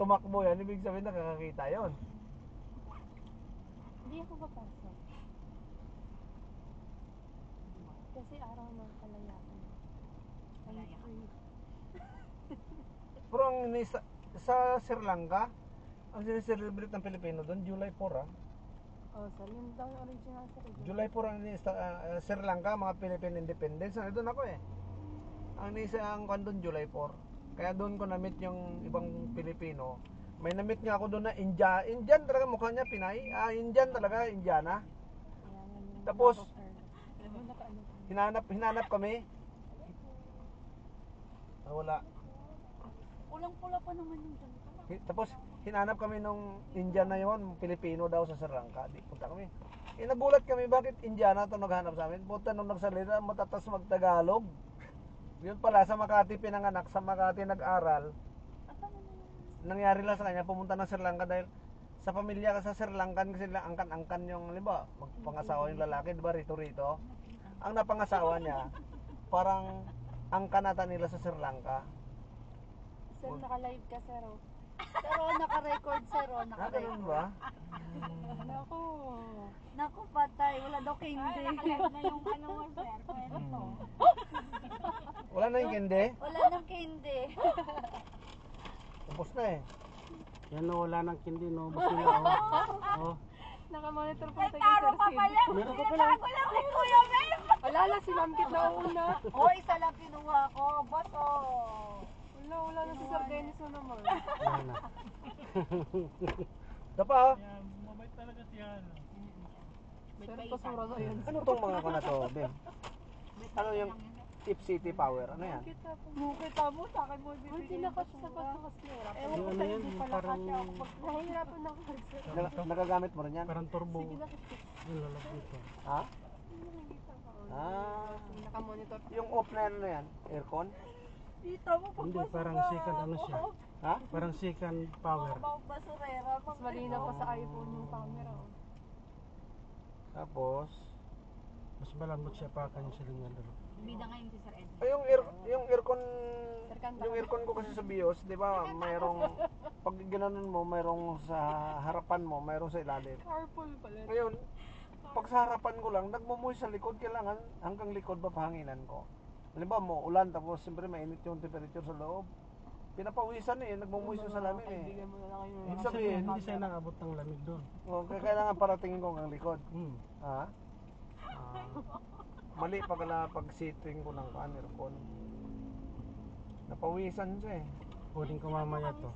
tumakbo yan, ibig sabihin nakakakita yon. Hindi ako papasok. Kasi araw ng kalayaan. Free. Pero ang ini- sa, sa Sri Lanka, ang sineselebrate ng Pilipino doon, July 4 ah. Oh, sir, yun daw yung original sir. July 4 ang ini- sa ah, Sri Lanka, mga Philippine Independence. Nandun ako eh. Ang isa ang kwan doon, July 4. Kaya doon ko na-meet yung ibang Pilipino. May na-meet nga ako doon na India. Indian talaga mukha niya, Pinay. Ah, Indian talaga, Indiana. Tapos. Hinanap, hinanap kami. Ah, wala. Pulang-pula pa naman yung dyan. Tapos, hinanap kami nung Indian na yon, Pilipino daw sa Sri Lanka. Di punta kami. Eh, nagulat kami, bakit Indiana to naghanap sa amin? Puta, nung nagsalita, matatas magtagalog. Yun pala, sa Makati pinanganak, sa Makati nag-aral. Nangyari lang sa kanya, pumunta ng Sri Lanka dahil sa pamilya ka sa Sri Lankan kasi lang angkan-angkan yung, halimbawa, magpangasawa yung lalaki, di ba, rito-rito. Ang napangasawa niya, parang angkan ata nila sa Sri Lanka. Sir, naka-live ka, sir. oh. Sir, oh, naka-record, sir. Oh, Ah, ganun naka-record. ba? Naku. Naku, patay. Wala daw kindi. Ay, nakalive na yung ano mo, sir. Kwento. Wala na yung kende. Wala nang kindi. Tapos na eh. Yan no, wala nang kindi no. Basta na oh. Oh. Naka-monitor po tayo, taro sir. pa Sid. pala. Meron ka pala. Ako lang ni Kuya Mel. Wala na, si Ma'am Kit na una. O, isa lang kinuha ko. Boto. Wala, wala na si Sir Dennis na naman. Yan na. Dapa ah. Sir, pasura na yun. Ano tong mga ko na to, Ben? Ano yung Tip City Power? Ano yan? Kita po. Mukita mo, sa akin mo Hindi kasi sa basura. pagkakasira. Ewan ko Yung sa ano hindi pala parang- kasi ako Nahihirapan ako nagagamit mo rin yan? Parang turbo. Ko. Ha? Ah. Naka-monitor. Yung off na yan, ano yan? Aircon? Dito mo pag Hindi, parang second ano siya. Ha? Parang second power. Mga basurera. Mas malinaw pa sa iPhone yung camera. oh. Tapos, Mas malambot siya pa kanya silindro. Bida ngayon si Sir Ed. ay, yung air, yung aircon, yung aircon ko kasi sa BIOS, di ba, mayroong, pag ginanon mo, mayroong sa harapan mo, mayroong sa ilalim. Carpool pala. Ngayon, pag sa harapan ko lang, nagmumuhay sa likod, kailangan hanggang likod ba pahanginan ko. Halimbawa mo, ulan, tapos siyempre mainit yung temperature sa loob. Pinapawisan eh, nagmumuhay sa salamin eh. Ibig sabihin, hindi siya nakabot ng lamig doon. O, kaya kailangan paratingin ko hanggang likod. Hmm. Ha? Ah, Mali pagala pag sitting ko ng aircon. Napawisan siya eh. kunin ko mamaya to.